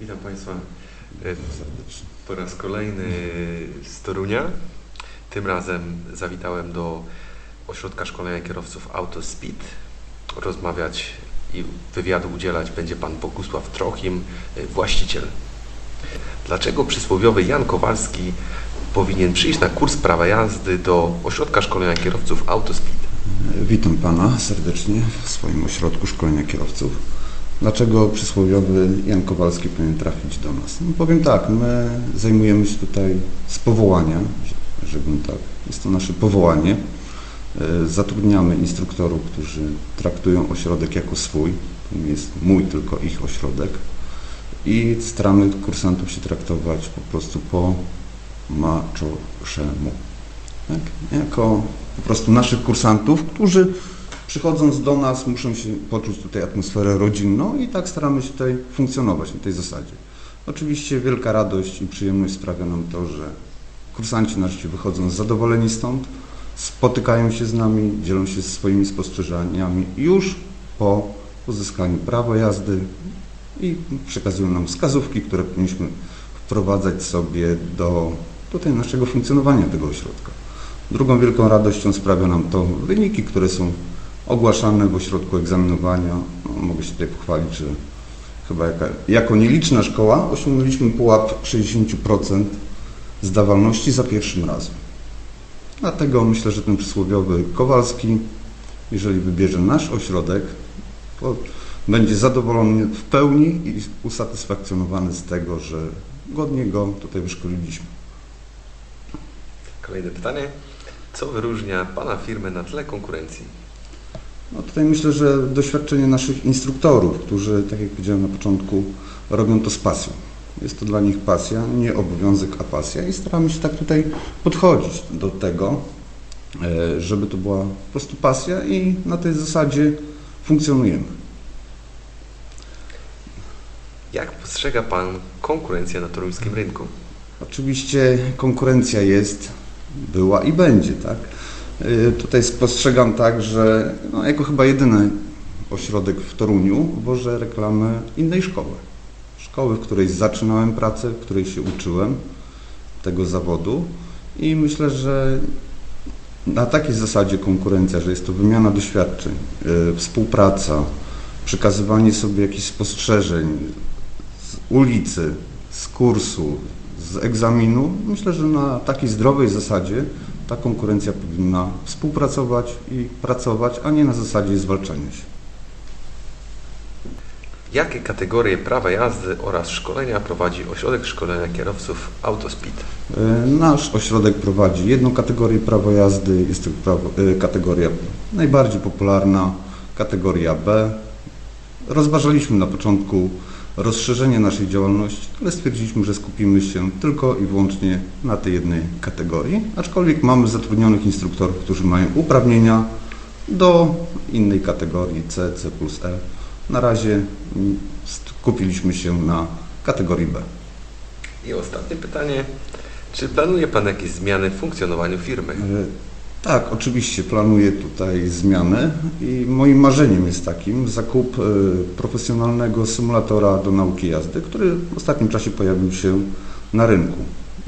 Witam Państwa e, po raz kolejny z Torunia. Tym razem zawitałem do Ośrodka Szkolenia Kierowców AutoSpeed. Rozmawiać i wywiadu udzielać będzie Pan Bogusław Trochim, e, właściciel. Dlaczego przysłowiowy Jan Kowalski powinien przyjść na kurs prawa jazdy do Ośrodka Szkolenia Kierowców AutoSpeed? Witam Pana serdecznie w swoim ośrodku szkolenia kierowców. Dlaczego przysłowiowy Jan Kowalski powinien trafić do nas? No powiem tak, my zajmujemy się tutaj z powołania, żebym tak, jest to nasze powołanie. E, Zatrudniamy instruktorów, którzy traktują ośrodek jako swój, nie jest mój, tylko ich ośrodek i staramy kursantów się traktować po prostu po macoszemu. Tak? Jako po prostu naszych kursantów, którzy przychodząc do nas muszą się poczuć tutaj atmosferę rodzinną i tak staramy się tutaj funkcjonować na tej zasadzie. Oczywiście wielka radość i przyjemność sprawia nam to, że kursanci nasi wychodzą zadowoleni stąd, spotykają się z nami, dzielą się swoimi spostrzeżeniami już po uzyskaniu prawa jazdy i przekazują nam wskazówki, które powinniśmy wprowadzać sobie do tutaj naszego funkcjonowania tego ośrodka. Drugą wielką radością sprawia nam to wyniki, które są ogłaszane w ośrodku egzaminowania. No, mogę się tutaj pochwalić, że chyba jaka, jako nieliczna szkoła osiągnęliśmy pułap 60% zdawalności za pierwszym razem. Dlatego myślę, że ten przysłowiowy Kowalski, jeżeli wybierze nasz ośrodek, będzie zadowolony w pełni i usatysfakcjonowany z tego, że godnie go tutaj wyszkoliliśmy. Kolejne pytanie. Co wyróżnia Pana firmę na tle konkurencji? No tutaj myślę, że doświadczenie naszych instruktorów, którzy, tak jak powiedziałem na początku, robią to z pasją. Jest to dla nich pasja, nie obowiązek, a pasja i staramy się tak tutaj podchodzić do tego, e, żeby to była po prostu pasja i na tej zasadzie funkcjonujemy. Jak postrzega Pan konkurencję na toruńskim rynku? Oczywiście konkurencja jest, była i będzie, tak? Y, Tutaj spostrzegam tak, że no, jako chyba jedyny ośrodek w Toruniu wożę reklamę innej szkoły. Szkoły, w której zaczynałem pracę, w której się uczyłem tego zawodu i myślę, że na takiej zasadzie konkurencja, że jest to wymiana doświadczeń, y, współpraca, przekazywanie sobie jakichś spostrzeżeń z ulicy, z kursu, z egzaminu, myślę, że na takiej zdrowej zasadzie ta konkurencja powinna współpracować i pracować, a nie na zasadzie zwalczania się. Jakie kategorie prawa jazdy oraz szkolenia prowadzi Ośrodek Szkolenia Kierowców AutoSpeed? E, Nasz ośrodek prowadzi jedną kategorię prawa jazdy, jest to prawo, e, kategoria najbardziej popularna, kategoria B. Rozważaliśmy na początku rozszerzenie naszej działalności, ale stwierdziliśmy, że skupimy się tylko i wyłącznie na tej jednej kategorii, aczkolwiek mamy zatrudnionych instruktorów, którzy mają uprawnienia do innej kategorii C, C plus E. Na razie skupiliśmy się na kategorii B. I ostatnie pytanie. Czy planuje Pan jakieś zmiany w funkcjonowaniu firmy? Tak, oczywiście planuję tutaj zmiany i moim marzeniem jest takim zakup e, profesjonalnego symulatora do nauki jazdy, który w ostatnim czasie pojawił się na rynku.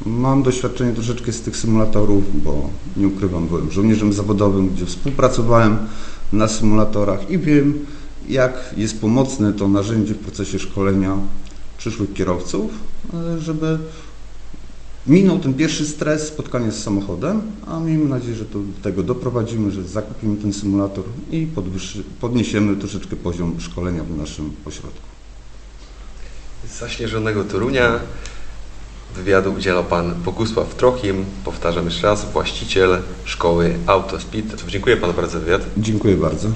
Mam doświadczenie troszeczkę z tych symulatorów, bo nie ukrywam, byłem żołnierzem zawodowym, gdzie współpracowałem na symulatorach i wiem, jak jest pomocne to narzędzie w procesie szkolenia przyszłych kierowców, e, żeby Minął ten pierwszy stres spotkania z samochodem, a miejmy nadzieję, że to do tego doprowadzimy, że zakupimy ten symulator i podwyższy, podniesiemy troszeczkę poziom szkolenia w naszym ośrodku. Z zaśnieżonego Torunia wywiadu udzielał Pan Bogusław Trochim, powtarzam jeszcze raz, właściciel szkoły AutoSpeed. Dziękuję Panu bardzo za wywiad. Dziękuję bardzo.